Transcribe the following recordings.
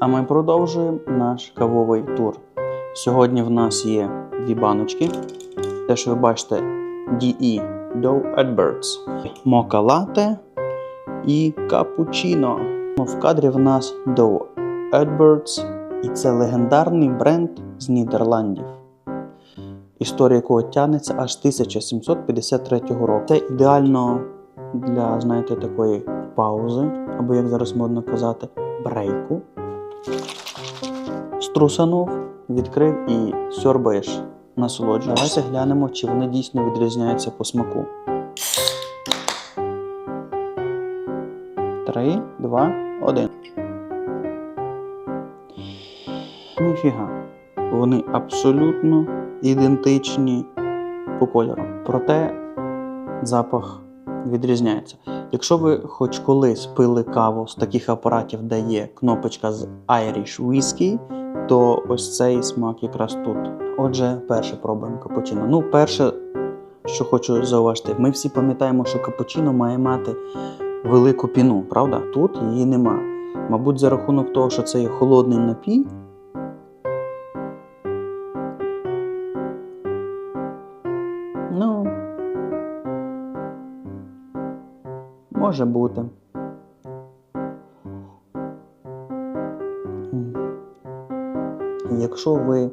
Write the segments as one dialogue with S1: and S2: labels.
S1: А ми продовжуємо наш кавовий тур. Сьогодні в нас є дві баночки. Те, що ви бачите, DE Dough Edwards, Mocha Latte і Cappuccino. В кадрі в нас Dough Edwards, і це легендарний бренд з Нідерландів. Історія якого тягнеться аж 1753 року. Це ідеально для, знаєте, такої паузи, або як зараз модно казати, брейку. Струсанув, відкрив і сьорбаєш, насолоджуєшся. Давайте глянемо, чи вони дійсно відрізняються по смаку. Три, два, один. Ніфіга. Вони абсолютно ідентичні по кольору. Проте запах відрізняється. Якщо ви хоч колись пили каву з таких апаратів, де є кнопочка з Irish Whiskey, то ось цей смак якраз тут. Отже, перше пробуємо капучино. Ну, перше, що хочу зауважити, ми всі пам'ятаємо, що капучино має мати велику піну, правда? Тут її нема. Мабуть, за рахунок того, що це є холодний напій. Може бути. Якщо ви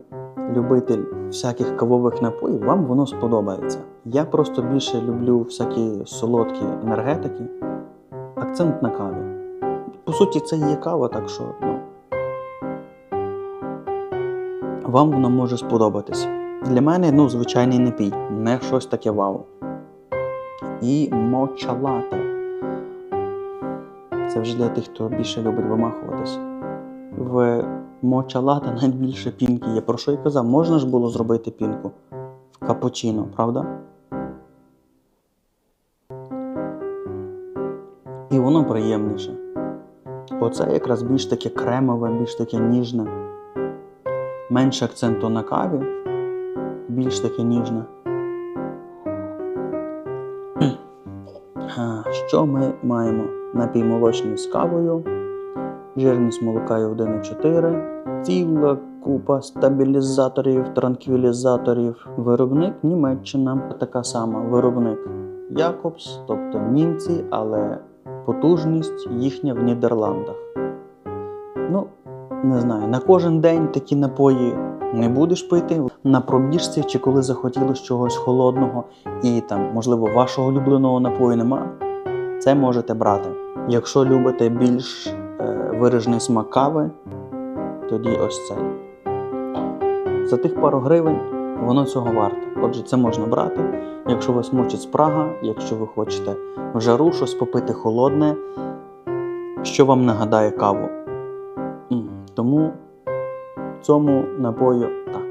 S1: любитель всяких кавових напоїв, вам воно сподобається. Я просто більше люблю всякі солодкі енергетики. Акцент на каві. По суті, це і є кава, так що ну, вам воно може сподобатись. Для мене ну, звичайний напій, не щось таке вау. І моча лате. Це вже для тих, хто більше любить вимахуватись. В моча лате навіть більше пінки є. Про що я казав, можна ж було зробити пінку в капучино, правда? І воно приємніше. Оце якраз більш таке кремове, більш таке ніжне. Менше акценту на каві, більш таке ніжне. Що ми маємо? Напій молочний з кавою, жирність молока є 1,4, ціла купа стабілізаторів, транквілізаторів. Виробник Німеччина така сама. Виробник Якобс, тобто німці, але потужність їхня в Нідерландах. Ну, не знаю, на кожен день такі напої не будеш пити. На пробіжці чи коли захотілося чогось холодного і там, можливо, вашого улюбленого напою нема, це можете брати. Якщо любите більш е, виражений смак кави, тоді ось цей. За тих пару гривень воно цього варте. Отже, це можна брати. Якщо вас мучить спрага, якщо ви хочете в жару щось попити холодне, що вам нагадає каву. Тому цьому напою так.